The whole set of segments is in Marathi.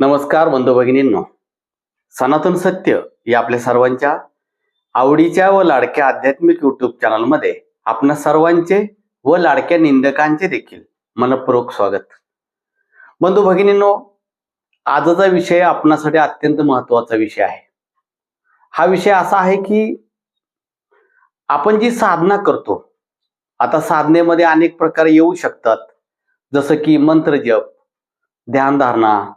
नमस्कार बंधू भगिनींनो. सनातन सत्य या आपल्या सर्वांच्या आवडीच्या व लाडक्या आध्यात्मिक युट्यूब चॅनलमध्ये आपणा सर्वांचे व लाडक्या निंदकांचे देखील मनपूर्वक स्वागत. बंधू भगिनींनो आजचा विषय आपणासाठी अत्यंत महत्त्वाचा विषय आहे. हा विषय असा आहे की आपण जी साधना करतो आता साधनेमध्ये अनेक प्रकार येऊ शकतात. जसं की मंत्रजप ध्यानधारणा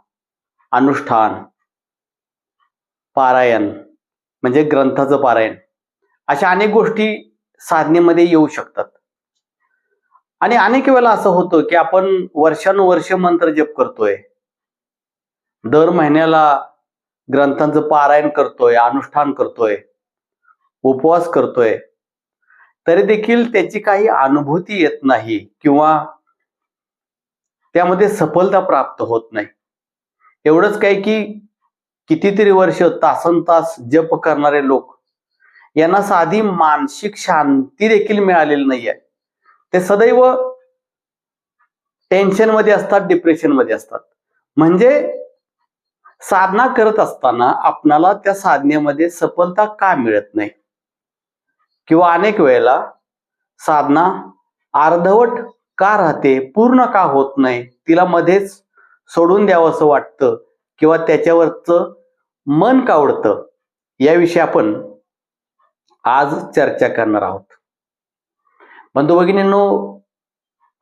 अनुष्ठान पारायण म्हणजे ग्रंथाचं पारायण. अशा अनेक गोष्टी साधनेमध्ये येऊ शकतात. आणि अनेक वेळेला असं होतं की आपण वर्षानुवर्ष मंत्र जप करतोय. दर महिन्याला ग्रंथांचं पारायण करतोय अनुष्ठान करतोय उपवास करतोय. तरी देखील त्याची काही अनुभूती येत नाही किंवा त्यामध्ये सफलता प्राप्त होत नाही. एवढंच काय की कितीतरी वर्ष तासन तास जप करणारे लोक यांना साधी मानसिक शांती देखील मिळालेली नाही आहे ते सदैव टेन्शनमध्ये असतात डिप्रेशनमध्ये असतात. म्हणजे साधना करत असताना आपणाला त्या साधनेमध्ये सफलता का मिळत नाही? किंवा अनेक वेळेला साधना अर्धवट का राहते पूर्ण का होत नाही तिला मध्येच सोडून द्यावं असं वाटतं किंवा त्याच्यावरचं मन कावडतं याविषयी आपण आज चर्चा करणार आहोत. बंधू भगिनींनो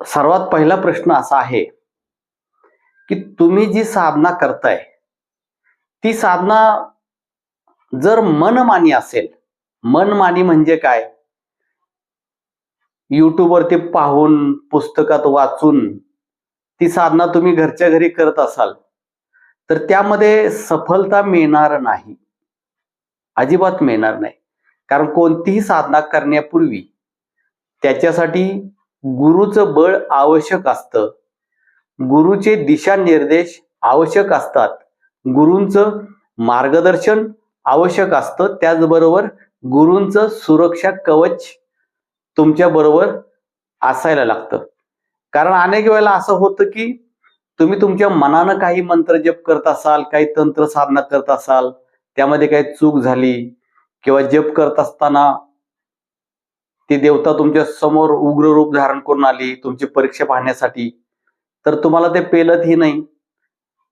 सर्वात पहिला प्रश्न असा आहे की तुम्ही जी साधना करताय ती साधना जर मनमानी असेल मनमानी म्हणजे काय? युट्यूबवरती पाहून पुस्तकात वाचून ती साधना तुम्ही घरच्या घरी करत असाल तर त्यामध्ये सफलता मिळणार नाही. अजिबात मिळणार नाही. कारण कोणतीही साधना करण्यापूर्वी त्याच्यासाठी गुरुचं बळ आवश्यक असतं. गुरुचे दिशानिर्देश आवश्यक असतात. गुरूंचं मार्गदर्शन आवश्यक असतं. त्याचबरोबर गुरूंचं सुरक्षा कवच तुमच्या बरोबर असायला लागतं. कारण अनेक वेळेला असं होतं की तुम्ही तुमच्या मनानं काही मंत्र जप करत असाल काही तंत्र साधना करत असाल त्यामध्ये काही चूक झाली किंवा जप करत असताना ती देवता तुमच्यासमोर उग्र रूप धारण करून आली तुमची परीक्षा पाहण्यासाठी तर तुम्हाला ते पेलतही नाही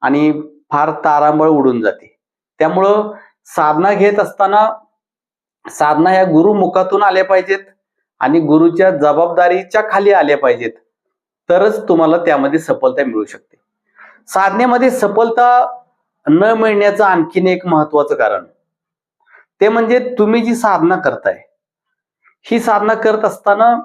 आणि फार तारांबळ उडून जाते. त्यामुळं साधना घेत असताना साधना या गुरुमुखातून आल्या पाहिजेत आणि गुरुच्या जबाबदारीच्या खाली आल्या पाहिजेत. तरच तुम्हाला त्यामध्ये सफलता मिळू शकते. साधनेमध्ये सफलता न मिळण्याचं आणखीन एक महत्वाचं कारण. ते म्हणजे तुम्ही जी साधना करताय ही साधना करत असताना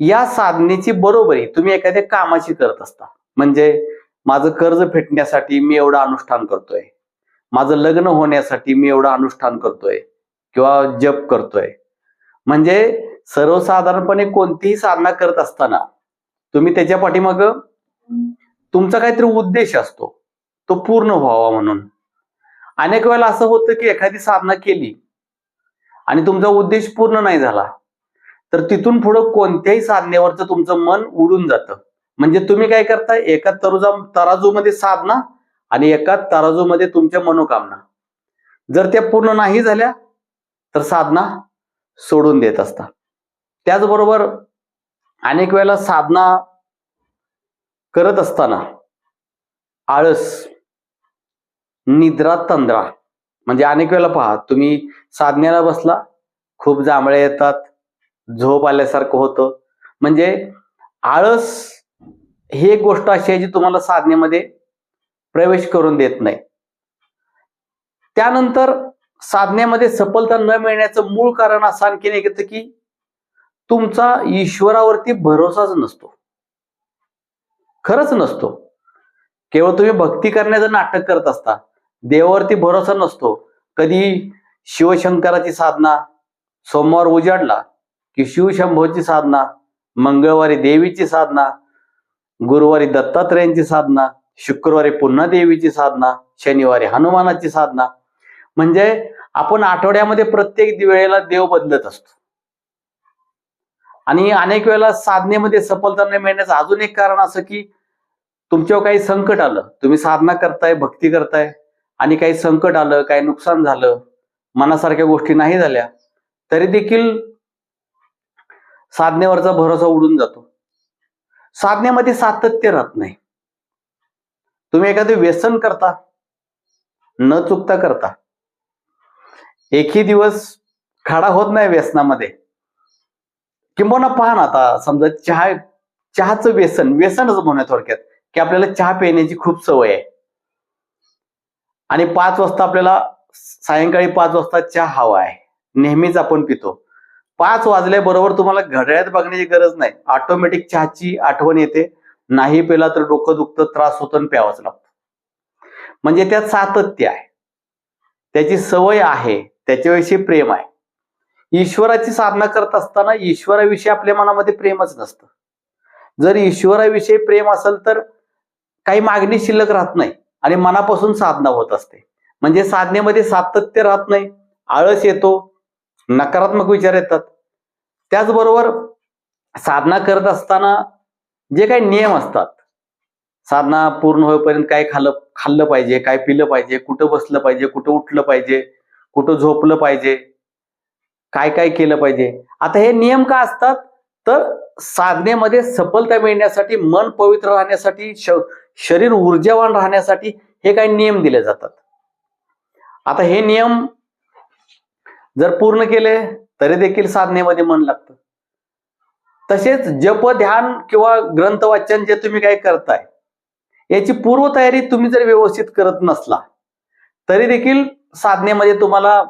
या साधनेची बरोबरी तुम्ही एखाद्या कामाची करत असता. म्हणजे माझं कर्ज फेटण्यासाठी मी एवढं अनुष्ठान करतोय. माझं लग्न होण्यासाठी मी एवढं अनुष्ठान करतोय. किंवा जप करतोय. म्हणजे सर्वसाधारणपणे कोणतीही साधना करत असताना तुम्ही त्याच्या पाठीमाग तुमचा काहीतरी उद्देश असतो. तो पूर्ण व्हावा म्हणून. अनेक वेळेला असं होतं की एखादी साधना केली आणि तुमचा उद्देश पूर्ण नाही झाला तर तिथून पुढं कोणत्याही साधनेवरचं तुमचं मन उडून जातं. म्हणजे तुम्ही काय करता एका तरुजा तराजूमध्ये साधना आणि एका तराजूमध्ये तुमच्या मनोकामना. जर त्या पूर्ण नाही झाल्या तर साधना सोडून देत असता. त्याचबरोबर अनेक वेळेला साधना करत असताना आळस निद्रा तंद्रा म्हणजे अनेक वेळेला पहा तुम्ही साधनेला बसला खूप जांभळे येतात झोप आल्यासारखं होतं. म्हणजे आळस ही एक गोष्ट अशी आहे जी तुम्हाला साधनेमध्ये प्रवेश करून देत नाही. त्यानंतर साधनेमध्ये सफलता न मिळण्याचं मूळ कारण असं आणखीन एक येतं की तुमचा ईश्वरावरती भरोसाच नसतो. खरंच नसतो. केवळ तुम्ही भक्ती करण्याचं नाटक करत असता. देवावरती भरोसा नसतो. कधी शिवशंकराची साधना सोमवार उजाडला की शिवशंभोची साधना मंगळवारी देवीची साधना गुरुवारी दत्तात्रयांची साधना शुक्रवारी पुन्हा देवीची साधना शनिवारी हनुमानाची साधना. म्हणजे आपण आठवड्यामध्ये प्रत्येक वेळेला देव बदलत असतो. आणि अनेक वेळेला साधनेमध्ये सफलता नाही मिळण्याचं अजून एक कारण असं की तुमच्यावर काही संकट आलं. तुम्ही साधना करताय भक्ती करताय. आणि काही संकट आलं काही नुकसान झालं मनासारख्या गोष्टी नाही झाल्या तरी देखील साधनेवरचा भरोसा उडून जातो. साधनेमध्ये सातत्य राहत नाही. तुम्ही एखादं व्यसन करता न चुकता करता. एकही दिवस खाडा होत नाही व्यसनामध्ये. किंबहुना पहा ना आता समजा चहा चहाचं व्यसन व्यसनच म्हणूया थोडक्यात की आपल्याला चहा पिण्याची खूप सवय आहे. आणि पाच वाजता आपल्याला सायंकाळी पाच वाजता चहा हवा आहे. नेहमीच आपण पितो. पाच वाजल्याबरोबर तुम्हाला घड्याळात बघण्याची गरज नाही. ऑटोमॅटिक चहाची आठवण येते. नाही पेला तर डोकं दुखतं त्रास होतो आणि प्यावाच लागतो. म्हणजे त्यात सातत्य आहे. त्याची सवय आहे. त्याच्याविषयी प्रेम आहे. ईश्वराची साधना करत असताना ईश्वराविषयी आपल्या मनामध्ये प्रेमच नसतं. जर ईश्वराविषयी प्रेम असेल तर काही मागणी शिल्लक राहत नाही आणि मनापासून साधना होत असते. म्हणजे साधनेमध्ये सातत्य राहत नाही. आळस येतो नकारात्मक विचार येतात. त्याचबरोबर साधना करत असताना जे काही नियम असतात साधना पूर्ण होईपर्यंत काय खाल्लं खाल्लं पाहिजे काय पिलं पाहिजे कुठं बसलं पाहिजे कुठं उठलं पाहिजे कुठं झोपलं पाहिजे काय काय केलं पाहिजे? आता हे नियम का असतात? तर साधनेमध्ये सफलता मिळण्यासाठी मन पवित्र राहण्यासाठी श- शरीर ऊर्जावान राहण्यासाठी हे काही नियम दिले जातात. आता हे नियम जर पूर्ण केले तरी देखील साधनेमध्ये मन लागतं. तसेच जप ध्यान किंवा ग्रंथ वाचन जे तुम्ही काय करताय याची पूर्वतयारी तुम्ही जर व्यवस्थित करत नसला तरी देखील साधनेमध्ये तुम्हाला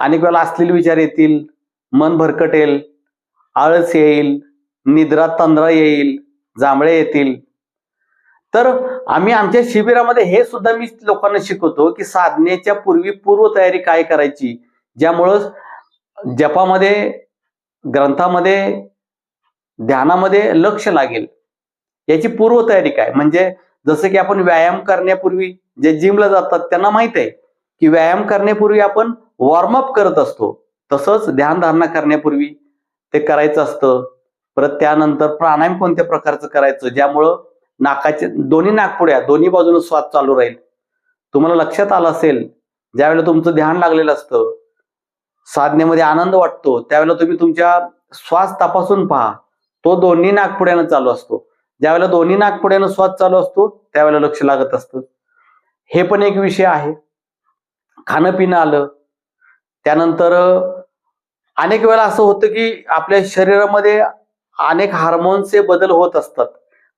अनेक वेळेला असलेले विचार येतील मन भरकटेल आळस येईल निद्रा तंद्रा येईल जांभळे येतील. तर आम्ही आमच्या शिबिरामध्ये हे सुद्धा मी लोकांना शिकवतो की साधनेच्या पूर्वी पूर्वतयारी काय करायची ज्यामुळं जपामध्ये ग्रंथामध्ये ध्यानामध्ये लक्ष लागेल. याची पूर्वतयारी काय? म्हणजे जसं की आपण व्यायाम करण्यापूर्वी जे जिमला जातात त्यांना माहीत आहे की व्यायाम करण्यापूर्वी आपण वॉर्मअप करत असतो. तसंच ध्यानधारणा करण्यापूर्वी ते करायचं असतं. परत त्यानंतर प्राणायाम कोणत्या प्रकारचं करायचं? ज्यामुळं नाकाचे दोन्ही नागपुड्या दोन्ही बाजूने श्वास चालू राहील. तुम्हाला लक्षात आलं असेल ज्यावेळेला तुमचं ध्यान लागलेलं असतं साधनेमध्ये आनंद वाटतो त्यावेळेला तुम्ही तुमच्या श्वास तपासून पहा. तो दोन्ही नागपुड्यानं चालू असतो. ज्यावेळेला दोन्ही नागपुड्यानं श्वास चालू असतो त्यावेळेला लक्ष लागत असतं. हे पण एक विषय आहे. खाणं पिणं आलं त्यानंतर अनेक वेळा असं होतं की आपल्या शरीरामध्ये अनेक हार्मोन्सचे बदल होत असतात.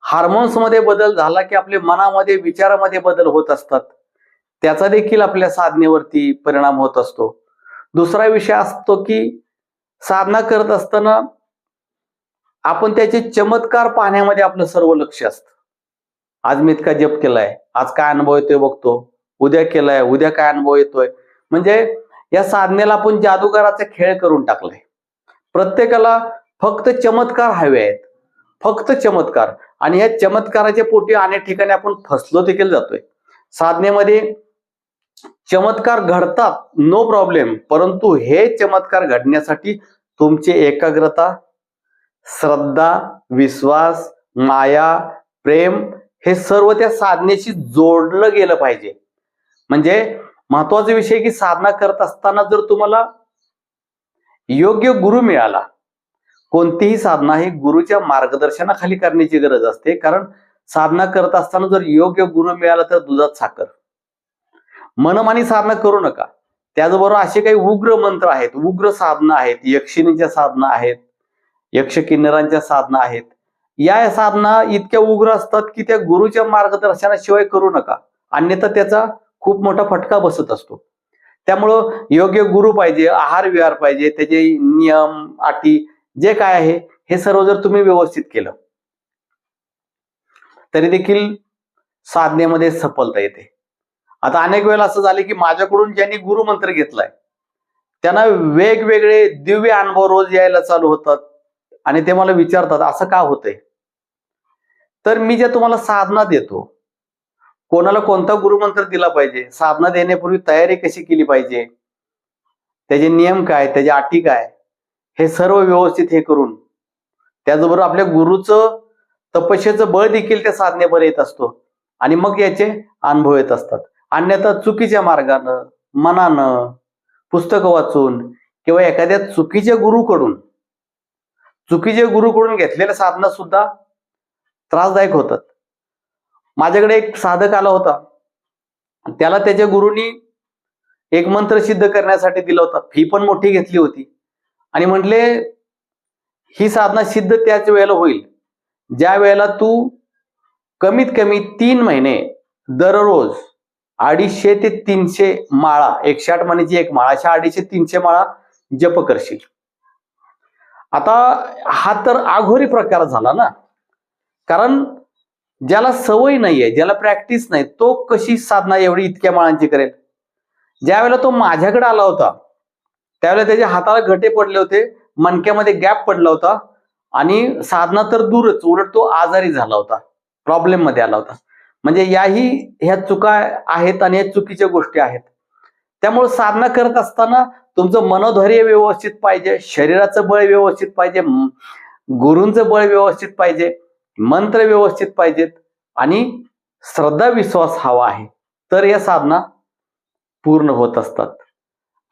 हार्मोन्समध्ये बदल झाला की आपल्या मनामध्ये विचारामध्ये बदल होत असतात. त्याचा देखील आपल्या साधनेवरती परिणाम होत असतो. दुसरा विषय असतो की साधना करत असताना आपण त्याचे चमत्कार पाहण्यामध्ये आपलं सर्व लक्ष असतं. आज मी इतका जप केलाय. आज काय अनुभव येतोय बघतो. उद्या केलाय. उद्या काय अनुभव येतोय. म्हणजे या साधनेला आपण जादूगाराचा खेळ करून टाकलाय. प्रत्येकाला फक्त चमत्कार हवे आहेत. फक्त चमत्कार. आणि या चमत्काराच्या पोटी अनेक ठिकाणी आपण फसलो देखील जातोय. साधनेमध्ये चमत्कार घडतात नो प्रॉब्लेम परंतु हे चमत्कार घडण्यासाठी तुमची एकाग्रता श्रद्धा विश्वास माया प्रेम हे सर्व त्या साधनेशी जोडलं गेलं पाहिजे. म्हणजे महत्त्वाचा विषय की साधना करत असताना जर तुम्हाला योग्य गुरु मिळाला कोणतीही साधना ही गुरुच्या मार्गदर्शनाखाली करण्याची गरज असते. कारण साधना करत असताना जर योग्य गुरु मिळाला तर दुधात साखर. मनमानी साधना करू नका. त्याचबरोबर असे काही उग्र मंत्र आहेत. उग्र साधना आहेत. यक्षिणीच्या साधना आहेत. यक्ष किन्नरांच्या साधना आहेत. या साधना इतक्या उग्र असतात की त्या गुरुच्या मार्गदर्शनाशिवाय करू नका. अन्यथा त्याचा खूप मोठा फटका बसत असतो. त्यामुळं योग्य गुरु पाहिजे आहार विहार पाहिजे त्याचे नियम अटी जे काय आहे हे सर्व जर तुम्ही व्यवस्थित केलं तरी देखील साधनेमध्ये सफलता येते. आता अनेक वेळेला असं झालं की माझ्याकडून ज्यांनी गुरुमंत्र घेतलाय त्यांना वेगवेगळे दिव्य अनुभव रोज यायला चालू होतात आणि ते मला विचारतात असं का होतंय? तर मी जे तुम्हाला साधना देतो कोणाला कोणता गुरुमंत्र दिला पाहिजे? साधना देण्यापूर्वी तयारी कशी केली पाहिजे? त्याचे नियम काय? त्याच्या अटी काय? हे सर्व व्यवस्थित हे करून त्याचबरोबर आपल्या गुरुचं तपस्येचं बळ देखील त्या साधनेवर येत असतो. आणि मग याचे अनुभव येत असतात. अन्यथा चुकीच्या मार्गानं मनानं पुस्तकं वाचून किंवा एखाद्या चुकीच्या गुरुकडून चुकीच्या गुरुकडून घेतलेल्या साधना सुद्धा त्रासदायक होतात. माझ्याकडे एक साधक आला होता. त्याला त्याच्या गुरुनी एक मंत्र सिद्ध करण्यासाठी दिला होता. फी पण मोठी घेतली होती. आणि म्हटले ही साधना सिद्ध त्याच वेळेला होईल. ज्या वेळेला तू कमीत कमी तीन महिने दररोज अडीचशे ते तीनशे माळा एकशे आठ महिन्याची एक माळा अशा अडीचशे तीनशे माळा जप करशील. आता हा तर आघोरी प्रकार झाला ना. कारण ज्याला सवय नाहीये ज्याला प्रॅक्टिस नाही तो कशी साधना एवढी इतक्या माळांची करेल? ज्यावेळेला तो माझ्याकडे आला होता त्यावेळेला त्याच्या हाताला घटे पडले होते मणक्यामध्ये गॅप पडला होता आणि साधना तर दूरच उलट तो आजारी झाला होता प्रॉब्लेममध्ये आला होता. म्हणजे याही ह्या चुका आहेत आणि ह्या चुकीच्या गोष्टी आहेत. त्यामुळे साधना करत असताना तुमचं मनोधैर्य व्यवस्थित पाहिजे शरीराचं बळ व्यवस्थित पाहिजे गुरूंचं बळ व्यवस्थित पाहिजे. मंत्र व्यवस्थित पाहिजेत आणि श्रद्धा विश्वास हवा आहे. तर या साधना पूर्ण होत असतात.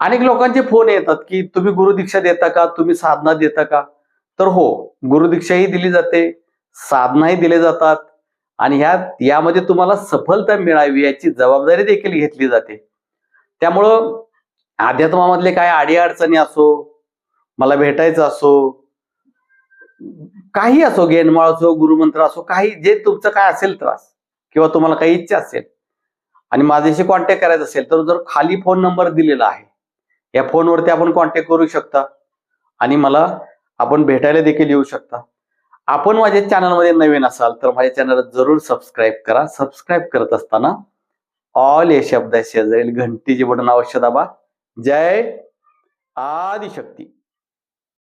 अनेक लोकांचे फोन येतात की तुम्ही गुरुदीक्षा देता का? तुम्ही साधना देता का? तर हो गुरुदीक्षाही दिली जाते साधनाही दिले जातात आणि ह्या यामध्ये तुम्हाला सफलता मिळावी याची जबाबदारी देखील घेतली जाते. त्यामुळं अध्यात्मामधले काय अडीअडचणी असो मला भेटायचं असो काही असो गेनमाळ असो गुरुमंत्र असो काही जे तुमचं काय असेल त्रास किंवा तुम्हाला काही इच्छा असेल आणि माझ्याशी कॉन्टॅक्ट करायचा असेल तर जर खाली फोन नंबर दिलेला आहे या फोनवरती आपण कॉन्टॅक्ट करू शकता आणि मला आपण भेटायला देखील येऊ शकता. आपण माझ्या चॅनलमध्ये नवीन असाल तर माझ्या चॅनलला जरूर सबस्क्राईब करा. सबस्क्राईब करत असताना ऑल या शब्दाशी शेजारील घंटीचे बटन अवश्य दाबा. जय आदिशक्ती.